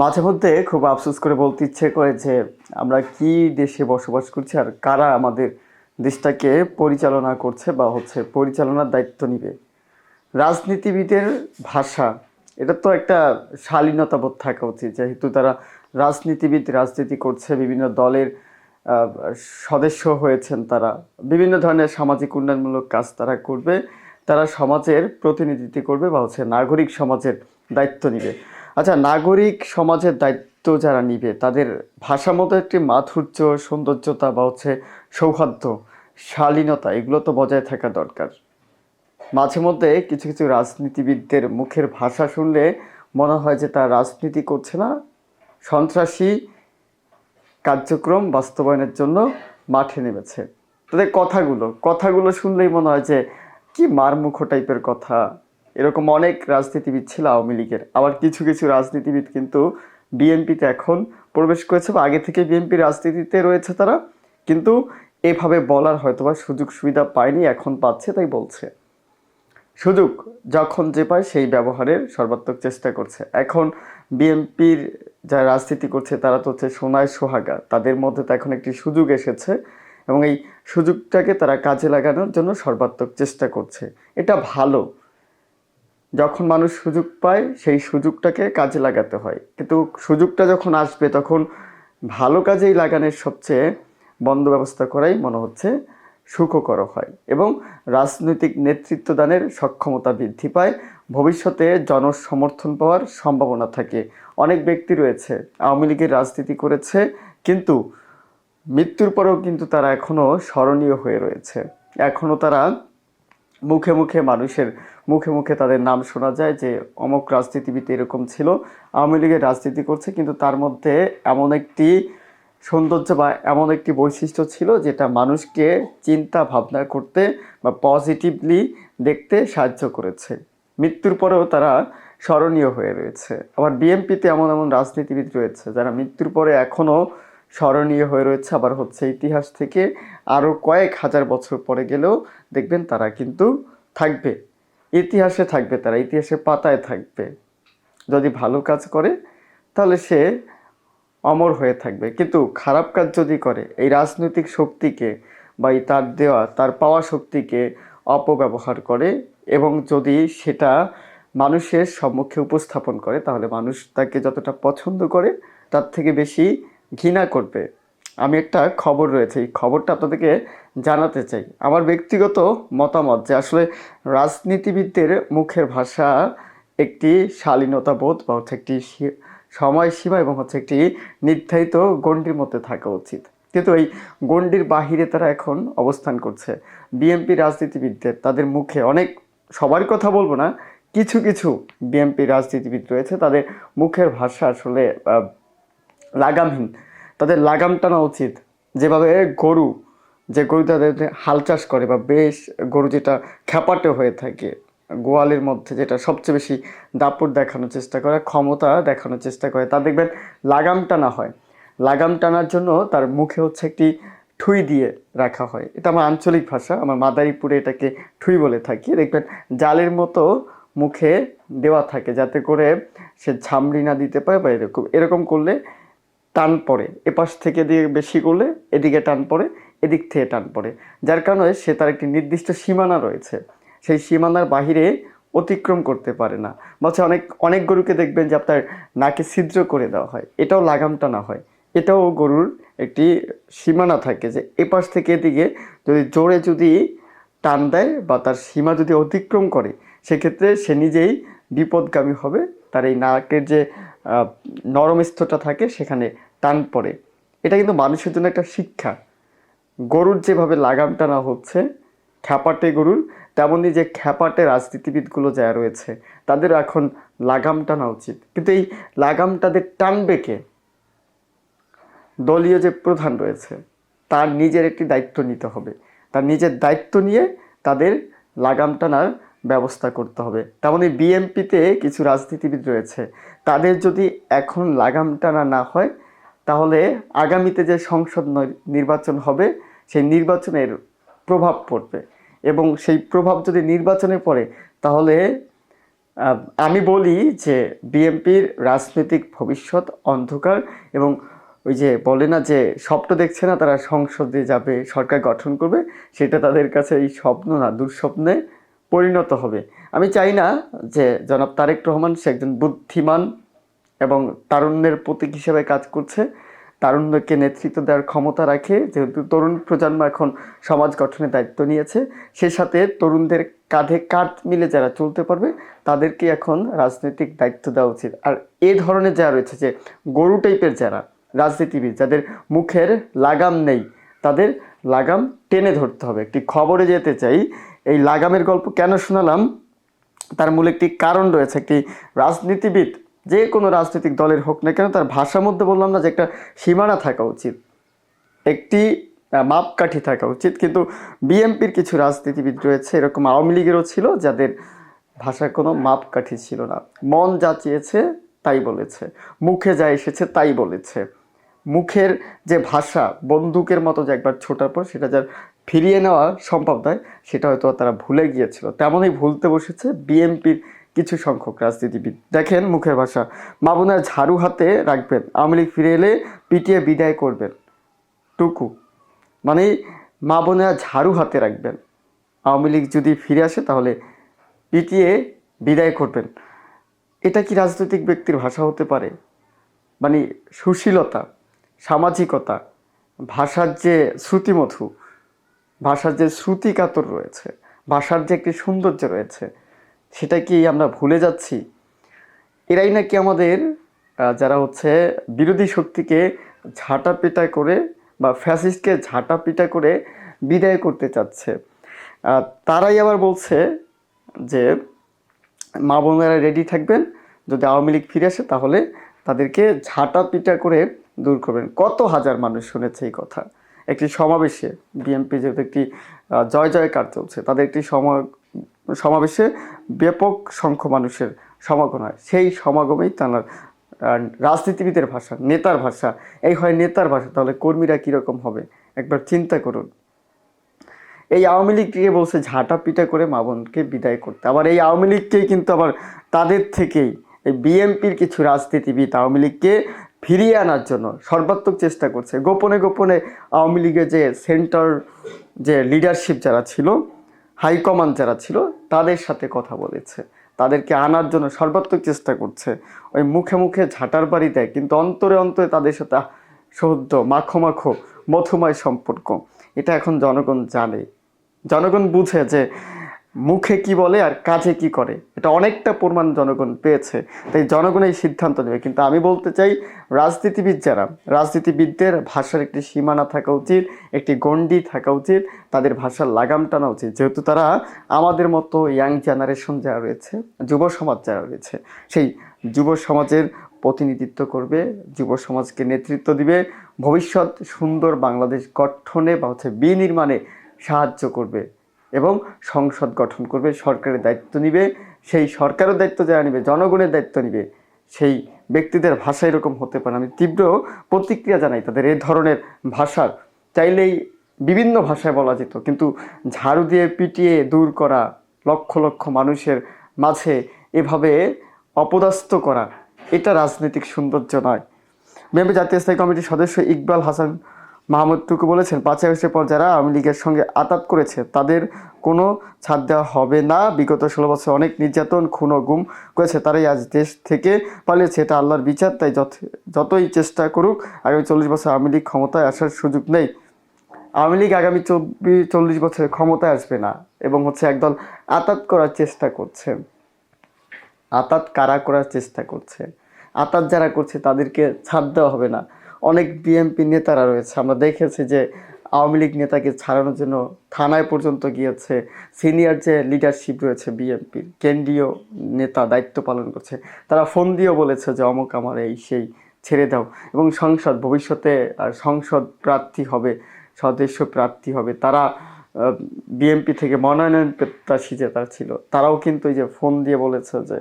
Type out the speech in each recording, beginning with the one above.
মাঝে মধ্যে খুব আফসোস করে বলতে ইচ্ছে করে যে আমরা কি দেশে বসবাস করছি আর কারা আমাদের দেশটাকে পরিচালনা করছে বা হচ্ছে পরিচালনার দায়িত্ব নিবে। রাজনীতিবিদের ভাষা, এটা তো একটা শালীনতা বোধ থাকা উচিত। যেহেতু তারা রাজনীতিবিদ, রাজনীতি করছে, বিভিন্ন দলের সদস্য হয়েছেন তারা। বিভিন্ন ধরনের সামাজিক উন্নয়নমূলক কাজ তারা করবে, তারা সমাজের প্রতিনিধিত্ব করবে বা হচ্ছে নাগরিক সমাজের দায়িত্ব নিবে। আচ্ছা নাগরিক সমাজের দায়িত্ব যারা নিবে, তাদের ভাষা মতো একটি মাধুর্য, সৌন্দর্যতা বা হচ্ছে সৌহার্দ্য, শালীনতা, এগুলো তো বজায় থাকা দরকার। মাঝে মধ্যে কিছু কিছু রাজনীতিবিদদের মুখের ভাষা শুনলে মনে হয় যে তারা রাজনীতি করছে না। সন্ত্রাসী কার্যক্রম বাস্তবায়নের জন্য মাঠে নেমেছে। তাদের কথাগুলো কথাগুলো শুনলেই মনে হয় যে কি মারমুখো টাইপের কথা। এরকম অনেক রাজনীতিবিদ ছিল আওয়ামী লীগের। আবার কিছু কিছু রাজনীতিবিদ কিন্তু বিএনপিতে এখন প্রবেশ করেছে বা আগে থেকে বিএনপি রাজনীতিতে রয়েছে তারা। কিন্তু এভাবে বলার হয়তোবা সুযোগ সুবিধা পায়নি, এখন পাচ্ছে তাই বলছে। সুযোগ যখন যে পায় সেই ব্যবহারের সর্বাত্মক চেষ্টা করছে। এখন বিএনপির যারা রাজনীতি করছে তারা তো হচ্ছে সোনায় সোহাগা। তাদের মধ্যে তো এখন একটি সুযোগ এসেছে এবং এই সুযোগটাকে তারা কাজে লাগানোর জন্য সর্বাত্মক চেষ্টা করছে। এটা ভালো। যখন মানুষ সুযোগ পায়, সেই সুযোগটাকে কাজে লাগাতে হয়। কিন্তু সুযোগটা যখন আসবে, তখন ভালো কাজেই লাগানোর সবচেয়ে বন্ধ ব্যবস্থা করাই মনে হচ্ছে সুখকর হয় এবং রাজনৈতিক নেতৃত্ব দানের সক্ষমতা বৃদ্ধি পায়। ভবিষ্যতে জনসমর্থন পাওয়ার সম্ভাবনা থাকে। অনেক ব্যক্তি রয়েছে, আওয়ামী লীগের রাজনীতি করেছে, কিন্তু মৃত্যুর পরেও কিন্তু তারা এখনও স্মরণীয় হয়ে রয়েছে। এখনও তারা মুখে মুখে মানুষের মুখে মুখে তাদের নাম শোনা যায় যে অমক রাজনীতিবিদ এরকম ছিল। আওয়ামী লীগের রাজনীতি করছে, কিন্তু তার মধ্যে এমন একটি সৌন্দর্য বা এমন একটি বৈশিষ্ট্য ছিল যেটা মানুষকে চিন্তা ভাবনা করতে বা পজিটিভলি দেখতে সাহায্য করেছে। মৃত্যুর পরেও তারা স্মরণীয় হয়ে রয়েছে। আবার বিএনপিতে এমন এমন রাজনীতিবিদ রয়েছে যারা মৃত্যুর পরে এখনও স্মরণীয় হয়ে রয়েছে আবার হচ্ছে ইতিহাস থেকে আরও কয়েক হাজার বছর পরে গেলেও দেখবেন তারা কিন্তু থাকবে। ইতিহাসে থাকবে তারা ইতিহাসের পাতায় থাকবে। যদি ভালো কাজ করে, তাহলে সে অমর হয়ে থাকবে। কিন্তু খারাপ কাজ যদি করে, এই রাজনৈতিক শক্তিকে বা তার দেওয়া, তার পাওয়া শক্তিকে অপব্যবহার করে এবং যদি সেটা মানুষের সম্মুখে উপস্থাপন করে, তাহলে মানুষ তাকে যতটা পছন্দ করে, তার থেকে বেশি ঘৃণা করবে। আমি একটা খবর রয়েছে, এই খবরটা আপনাদেরকে জানাতে চাই। আমার ব্যক্তিগত মতামত যে আসলে রাজনীতিবিদদের মুখের ভাষা একটি শালীনতা বোধ বা হচ্ছে একটি সময়সীমা এবং হচ্ছে একটি নির্ধারিত গণ্ডির মধ্যে থাকা উচিত। কিন্তু এই গণ্ডির বাহিরে তারা এখন অবস্থান করছে। বিএনপি রাজনীতিবিদদের, তাদের মুখে অনেক, সবার কথা বলব না, কিছু কিছু বিএনপি রাজনীতিবিদ রয়েছে, তাদের মুখের ভাষা আসলে লাগামহীন। তাদের লাগাম টানা উচিত। যেভাবে গরু, যে গরু তাদের হাল চাষ করে বা বেশ গরু যেটা খ্যাপাটে হয়ে থাকে, গোয়ালের মধ্যে যেটা সবচেয়ে বেশি দাপট দেখানোর চেষ্টা করে, ক্ষমতা দেখানোর চেষ্টা করে, তা দেখবেন লাগাম টানা হয়। লাগাম টানার জন্য তার মুখে হচ্ছে একটি ঠুই দিয়ে রাখা হয়। এটা আমার আঞ্চলিক ভাষা, আমার মাদারীপুরে এটাকে ঠুই বলে থাকি। দেখবেন জালের মতো মুখে দেওয়া থাকে যাতে করে সে ঝামড়ি না দিতে পারে বা এরকম এরকম করলে টান পড়ে। এপাশ থেকে দিয়ে বেশি করলে এদিকে টান পড়ে, এদিক থেকে টান পড়ে। যার কারণে সে তার একটি নির্দিষ্ট সীমানা রয়েছে। সেই সীমানার বাহিরে অতিক্রম করতে পারে না। বলছে অনেক অনেক গরুকে দেখবেন যে আপনার নাকে ছিদ্র করে দেওয়া হয়। এটাও লাগাম টানা হয়। এটাও গরুর একটি সীমানা থাকে যে এপাশ থেকে এদিকে যদি জোরে যদি টান দেয় বা তার সীমা যদি অতিক্রম করে, সেক্ষেত্রে সে নিজেই বিপদগামী হবে। তার এই নাকের যে নরম স্থটা থাকে, সেখানে টান পড়ে। এটা কিন্তু মানুষের জন্য একটা শিক্ষা। গরুর যেভাবে লাগাম টানা হচ্ছে খ্যাপাটে গরুর, তেমনই যে খ্যাপাটে রাজনীতিবিদগুলো যা রয়েছে, তাদের এখন লাগাম টানা উচিত। কিন্তু এই লাগাম তাদের টানবে কে? দলীয় যে প্রধান রয়েছে, তার নিজের একটি দায়িত্ব নিতে হবে। তার নিজের দায়িত্ব নিয়ে তাদের লাগাম টানার ব্যবস্থা করতে হবে। তেমনই বিএমপিতে কিছু রাজনীতিবিদ রয়েছে, তাদের যদি এখন লাগাম টানা না হয় তাহলে আগামীতে যে সংসদ নির্বাচন হবে, সেই নির্বাচনের প্রভাব পড়বে। এবং সেই প্রভাব যদি নির্বাচনে পড়ে, তাহলে আমি বলি যে বিএনপির রাজনৈতিক ভবিষ্যৎ অন্ধকার এবং ওই যে বলে না যে স্বপ্ন দেখছে না তারা সংসদে যাবে, সরকার গঠন করবে, সেটা তাদের কাছে এই স্বপ্ন না, দুঃস্বপ্নে পরিণত হবে। আমি চাই না যে জনাব তারেক রহমান সে একজন বুদ্ধিমান এবং তারুণ্যের প্রতীক হিসেবে কাজ করছে। তারুণ্যকে নেতৃত্ব দেওয়ার ক্ষমতা রাখে, যেহেতু তরুণ প্রজন্ম এখন সমাজ গঠনের দায়িত্ব নিয়েছে সে সাথে তরুণদের কাঁধে কাঁধ মিলে যারা চলতে পারবে, তাদেরকে এখন রাজনৈতিক দায়িত্ব দেওয়া উচিত। আর এই ধরনের যারা রয়েছে, যে গরু টাইপের যারা, রাজনীতিবিদ, যাদের মুখের লাগাম নেই, তাদের লাগাম টেনে ধরতে হবে। একটি খবরে যেতে চাই, এই লাগামের গল্প কেন শোনালাম? তার মূল একটি কারণ রয়েছে, একটি রাজনীতিবিদ যে কোনো রাজনৈতিক দলের হোক না কেন, তার ভাষার মধ্যে বললাম না যে একটা সীমানা থাকা উচিত, একটি মাপকাঠি থাকা উচিত, কিন্তু বিএনপির কিছু রাজনীতিবিদ রয়েছে, এরকম আওয়ামী লীগেরও ছিল, যাদের ভাষার কোনো মাপকাঠি ছিল না। মন যা চেয়েছে তাই বলেছে, মুখে যা এসেছে তাই বলেছে। মুখের যে ভাষা, বন্দুকের মতো যে একবার ছোটার পর সেটা যার ফিরিয়ে নেওয়া সম্ভব নয়, সেটা হয়তো তারা ভুলে গিয়েছিল। তেমনই ভুলতে বসেছে বিএনপির কিছু সংখ্যক রাজনীতিবিদ। দেখেন মুখের ভাষা। মামুনার ঝাড়ু হাতে রাখবেন। আওয়ামী লীগ ফিরে এলে পিটিয়ে বিদায় করবেন। টুকু। মানে মা ঝাড়ু হাতে রাখবেন। আওয়ামী লীগ যদি ফিরে আসে তাহলে পিটিয়ে বিদায় করবেন। এটা কি রাজনৈতিক ব্যক্তির ভাষা হতে পারে? মানে সুশীলতা, সামাজিকতা, ভাষার যে শ্রুতিমধু, ভাষার যে শ্রুতিকাতর রয়েছে, ভাষার যে একটি সৌন্দর্য রয়েছে সেটা কি আমরা ভুলে যাচ্ছি? এরাই নাকি আমাদের যারা হচ্ছে বিরোধী শক্তিকে ঝাঁটা পেটা করে বা ফ্যাসিস্টকে ঝাঁটা পিটা করে বিদায় করতে চাচ্ছে। তারাই আবার বলছে যে, মা বোনেরা রেডি থাকবেন, যদি আওয়ামী লীগ ফিরে আসে তাহলে তাদেরকে ঝাঁটা পিটা করে দূর করবেন। কত হাজার মানুষ শুনেছে এই কথা। একটি সমাবেশে বিএনপি যেহেতু একটি জয় জয়কার চলছে, তাদের একটি সমাবেশে ব্যাপক সংখ্য মানুষের সমাগম হয়। সেই সমাগমেই তার রাজনীতিবিদের ভাষা, নেতার ভাষা, এই হয় নেতার ভাষা, তাহলে কর্মীরা কীরকম হবে? একবার চিন্তা করুন। এই আওয়ামী লীগকে বলছে ঝাঁটা পিটা করে মা বোনকে বিদায় করতে। আবার এই আওয়ামী লীগকেই কিন্তু আবার তাদের থেকেই এই বিএনপির কিছু রাজনীতিবিদ আওয়ামী লীগকে ফিরিয়ে আনার জন্য সর্বাত্মক চেষ্টা করছে। গোপনে গোপনে আওয়ামী লীগের যে সেন্টার, যে লিডারশিপ যারা ছিল হাইকমান্ড যারা ছিল, তাদের সাথে কথা বলেছে। তাদেরকে আনার জন্য সর্বাত্মক চেষ্টা করছে। ওই মুখে মুখে ঝাঁটার বাড়ি দেয়, কিন্তু অন্তরে অন্তরে তাদের সাথে সহ্য মাখো মাখো মধুময় সম্পর্ক। এটা এখন জনগণ জানে। জনগণ বুঝে যে মুখে কি বলে আর কাজে কি করে? এটা অনেকটা প্রমাণ জনগণ পেয়েছে, তাই জনগণ এই সিদ্ধান্ত নেবে। কিন্তু আমি বলতে চাই, রাজনীতিবিদ যারা, রাজনীতিবিদদের ভাষার একটি সীমানা থাকা উচিত, একটি গণ্ডি থাকা উচিত, তাদের ভাষার লাগাম টানা উচিত। যেহেতু তারা আমাদের মতো ইয়াং জেনারেশন যারা রয়েছে, যুব সমাজ যারা রয়েছে, সেই যুব সমাজের প্রতিনিধিত্ব করবে, যুব সমাজকে নেতৃত্ব দিবে, ভবিষ্যৎ সুন্দর বাংলাদেশ গঠনে বা হচ্ছে বিনির্মাণে সাহায্য করবে। এবং সংসদ গঠন করবে, সরকারের দায়িত্ব নিবে, সেই সরকারের দায়িত্ব যারা নিবে, জনগণের দায়িত্ব নিবে, সেই ব্যক্তিদের ভাষা এরকম হতে পারে। আমি তীব্র প্রতিক্রিয়া জানাই তাদের এই ধরনের ভাষার। চাইলেই বিভিন্ন ভাষায় বলা যেত, কিন্তু ঝাড়ু দিয়ে পিটিয়ে দূর করা, লক্ষ লক্ষ মানুষের মাঝে এভাবে অপদস্থ করা, এটা রাজনৈতিক সৌন্দর্য নয়। বিএনপি জাতীয় স্থায়ী কমিটির সদস্য ইকবাল হাসান মাহমুদ টুকু বলেছেন পাঁচই আগস্টের পর যারা আওয়ামী লীগের সঙ্গে আতাত করেছে, তাদের কোনো ছাড় দেওয়া হবে না। বিগত ষোলো বছর অনেক নির্যাতন, খুন ও গুম করেছে, তারাই আজ দেশ থেকে পালিয়েছে, এটা আল্লাহর বিচার, তাই যত যতই চেষ্টা করুক, আগামী চল্লিশ বছর আওয়ামী লীগ ক্ষমতায় আসার সুযোগ নেই। আওয়ামী লীগ আগামী চব্বিশ চল্লিশ বছরে ক্ষমতায় আসবে না এবং হচ্ছে একদল আতাত করার চেষ্টা করছে। আতাত কারা করার চেষ্টা করছে? আতাত যারা করছে, তাদেরকে ছাড় দেওয়া হবে না। অনেক বিএনপি নেতারা রয়েছে। আমরা দেখেছি যে আওয়ামী লীগ নেতাকে ছাড়ানোর জন্য থানায় পর্যন্ত গিয়েছে। সিনিয়র যে লিডারশিপ রয়েছে বিএনপির কেন্দ্রীয় নেতা দায়িত্ব পালন করছে। তারা ফোন দিয়েও বলেছে যে, অমুক আমার এই সেই ছেড়ে দাও। এবং সংসদ, ভবিষ্যতে সংসদ প্রার্থী হবে, সদস্য প্রার্থী হবে। তারা বিএনপি থেকে মনোনয়ন প্রত্যাশী যে তারা ছিল, তারাও কিন্তু যে ফোন দিয়ে বলেছে যে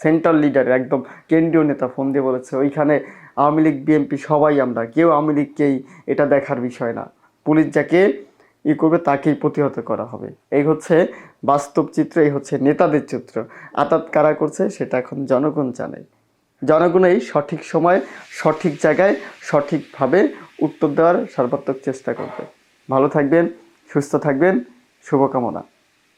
সেন্ট্রাল লিডার একদম কেন্দ্রীয় নেতা ফোন দিয়ে বলেছে, ওইখানে আওয়ামী লীগ, বিএনপি, সবাই আমরা। কেউ আওয়ামী লীগকেই এটা দেখার বিষয় না। পুলিশ যাকে ই করবে তাকেই প্রতিহত করা হবে। এই হচ্ছে বাস্তব চিত্র, এই হচ্ছে নেতাদের চিত্র। আতাত কারা করছে সেটা এখন জনগণ জানে। জনগণই সঠিক সময়, সঠিক জায়গায়, সঠিকভাবে উত্তর দেওয়ার সর্বাত্মক চেষ্টা করবে। ভালো থাকবেন, সুস্থ থাকবেন, শুভকামনা।